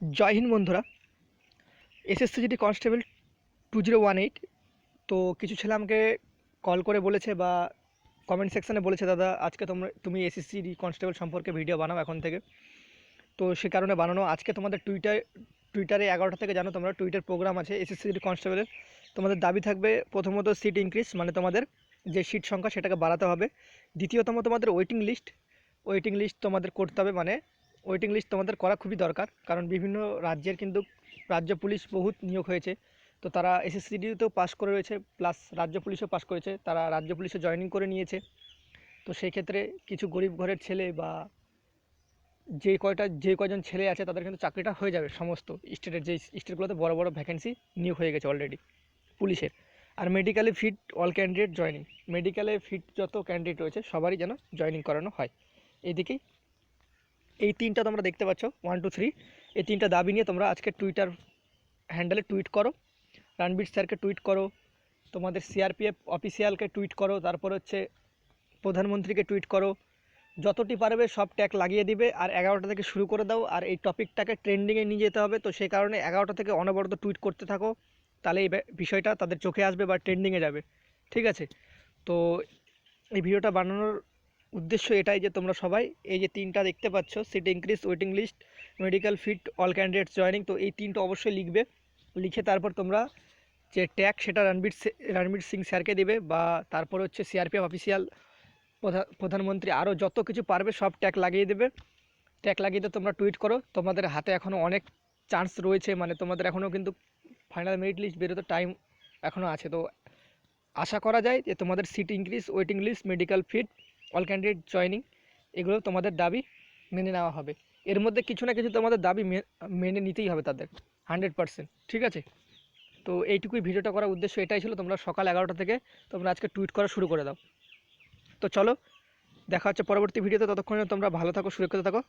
জয় হিন্দ বন্ধুরা, SSC GD constable two zero one eight, তো কিছু ছেলে আমাকে কল করে বলেছে বা কমেন্ট সেকশানে বলেছে, দাদা, আজকে তোমরা, তুমি এসএসসি কনস্টেবল সম্পর্কে ভিডিও বানাও এখন থেকে। তো সে কারণে বানানো, আজকে তোমাদের টুইটার টুইটারে এগারোটা থেকে জানো তোমরা টুইটার প্রোগ্রাম আছে এসএসসি জিডি কনস্টেবলের। তোমাদের দাবি থাকবে প্রথমত সিট ইনক্রিজ মানে তোমাদের যে সিট সংখ্যা সেটাকে বাড়াতে হবে। দ্বিতীয়তম তোমাদের ওয়েটিং লিস্ট ওয়েটিং লিস্ট তোমাদের করতে হবে মানে ওয়েটিং লিস্ট তোমাদের করা খুবই দরকার। কারণ বিভিন্ন রাজ্যের কিন্তু রাজ্য পুলিশ বহুত নিয়োগ হয়েছে। তো তারা এসএসসিডিতেও পাস করে রয়েছে প্লাস রাজ্য পুলিশও পাস করেছে। তারা রাজ্য পুলিশে জয়েনিং করে নিয়েছে। তো সেই ক্ষেত্রে কিছু গরিব ঘরের ছেলে বা যে কয়টা, যে কয়জন ছেলে আছে, তাদের কিন্তু চাকরিটা হয়ে যাবে সমস্ত। স্টেটের যে স্টেটগুলোতে বড় বড় ভ্যাকেন্সি নিয়োগ হয়ে গেছে অলরেডি পুলিশের। আর মেডিকেলে ফিট অল ক্যান্ডিডেট জয়েনিং মেডিকেলে ফিট যত ক্যান্ডিডেট রয়েছে, সবারই যেন জয়েনিং করানো হয়। এইদিকেই এই তিনটা তোমরা দেখতে পাচ্ছ ওয়ান টু থ্রি এই তিনটা দাবি নিয়ে তোমরা আজকে টুইটার হ্যান্ডেলে টুইট করো। রণবীর স্যারকে টুইট করো, তোমাদের সিআরপিএফ অফিসিয়ালকে টুইট করো, তারপর হচ্ছে প্রধানমন্ত্রীকে টুইট করো। যতটি পারবে সব ট্যাগ লাগিয়ে দিবে, আর এগারোটা থেকে শুরু করে দাও, আর এই টপিকটাকে ট্রেন্ডিংয়ে নিয়ে যেতে হবে। তো সেই কারণে এগারোটা থেকে অনবরত টুইট করতে থাকো, তাহলে এই বিষয়টা তাদের চোখে আসবে বা ট্রেন্ডিংয়ে যাবে। ঠিক আছে? তো এই ভিডিওটা বানানোর উদ্দেশ্য এটাই যে তোমরা সবাই এই যে তিনটা দেখতে পাচ্ছ seat increase waiting list medical fit all candidates joining তো এই তিনটা অবশ্যই লিখবে। লিখে তারপর তোমরা যে ট্যাগ সেটা রণবীর রণবীর সিং স্যারকে দেবে বা তারপর হচ্ছে সিআরপিএফ অফিসিয়াল প্রধানমন্ত্রী আরও যত কিছু পারবে সব ট্যাগ লাগিয়ে দেবে। ট্যাগ লাগিয়ে দিয়ে তোমরা টুইট করো। তোমাদের হাতে এখনও অনেক চান্স রয়েছে মানে তোমাদের এখনও কিন্তু ফাইনাল মেরিট লিস্ট বেরোতে টাইম এখনও আছে। তো আশা করা যায় যে তোমাদের seat increase waiting list medical fit all candidate joining এগুলো তোমাদের দাবি মেনে নেওয়া হবে। এর মধ্যে কিছু না কিছু তোমাদের দাবি মেনে নিতেই হবে তাদের হান্ড্রেড পারসেন্ট ঠিক আছে? তো এইটুকুই ভিডিওটা করার উদ্দেশ্য এটাই ছিল, তোমরা সকাল এগারোটা থেকে তোমরা আজকে টুইট করা শুরু করে দাও। তো চলো, দেখা হচ্ছে পরবর্তী ভিডিওতে ততক্ষণে তোমরা ভালো থাকো, সুরক্ষিত থাকো।